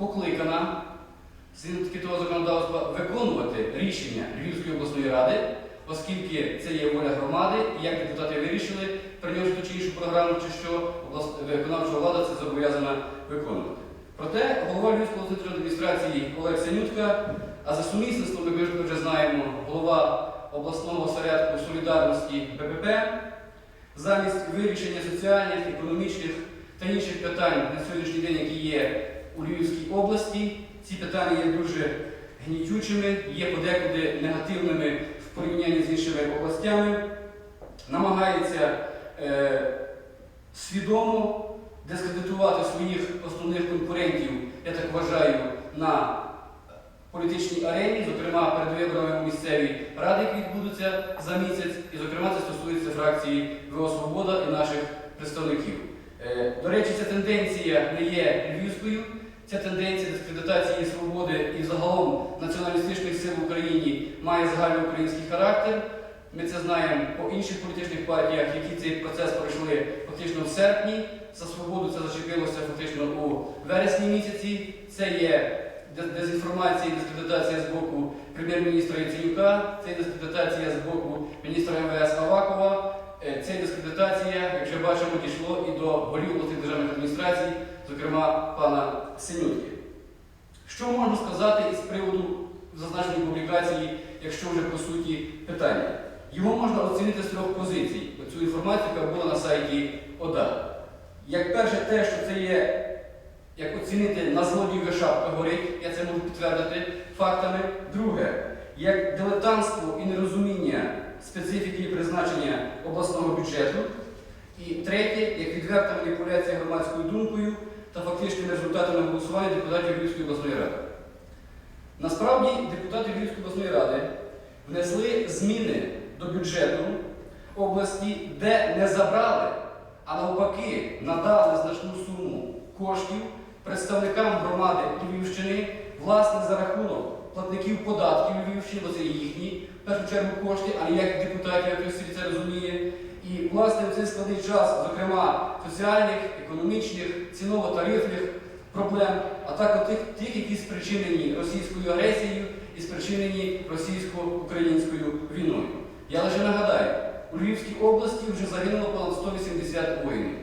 покликана таки того законодавства виконувати рішення Львівської обласної ради, оскільки це є воля громади, і як депутати вирішили, прийнявши ту чи іншу програму, чи що виконавча влада це зобов'язана виконувати. Проте голова Львівської обласної адміністрації Олег Синютка, а за сумісництвом, ми вже знаємо, голова обласного осередку солідарності БПП, замість вирішення соціальних, економічних та інших питань на сьогоднішній день, які є у Львівській області, ці питання є дуже гнітючими, є подекуди негативними в порівнянні з іншими областями, намагається е, свідомо дискредитувати своїх основних конкурентів, я так вважаю, на політичній арені, зокрема перед виборами у місцеві ради, які відбудуться за місяць, і зокрема це стосується фракції ВО Свобода і наших представників. Е, До речі, ця тенденція не є львівською. Ця тенденція дискредитації свободи і загалом націоналістичних сил в Україні має загальноукраїнський характер. Ми це знаємо по інших політичних партіях, які цей процес пройшли фактично в серпні. За свободу це зачепилося фактично у вересні місяці. Це є дезінформація і дискредитація з боку прем'єр-міністра Яценюка, це є дискредитація з боку міністра МВС Авакова. Е, Ця дискредитація, як вже бачимо, дійшло і до голів обласних державних адміністрацій, зокрема пана Синютки. Що можна сказати із приводу зазначеної публікації, якщо вже по суті питання? Його можна оцінити з трьох позицій. Цю інформацію, яка була на сайті ОДА. Як перше, те, що це є, як оцінити на злодієві шапка горить, я це можу підтвердити фактами. Друге, як дилетантство і нерозуміння специфіки і призначення обласного бюджету. І третє, як відверта маніпуляція громадською думкою та фактичними результатами голосування депутатів Львівської обласної ради. Насправді, депутати Львівської обласної ради внесли зміни до бюджету області, де не забрали, а навпаки надали значну суму коштів представникам громади Львівщини, власне, за рахунок платників податків Львівщини, бо це їхні, в першу чергу кошти, а не як депутатів, як це розуміє. І, власне, в цей складний час, зокрема, соціальних, економічних, ціново-тарифних проблем, а також тих, які спричинені російською агресією і спричинені російсько-українською війною. Я лише нагадаю, у Львівській області вже загинуло понад 180 воїнів.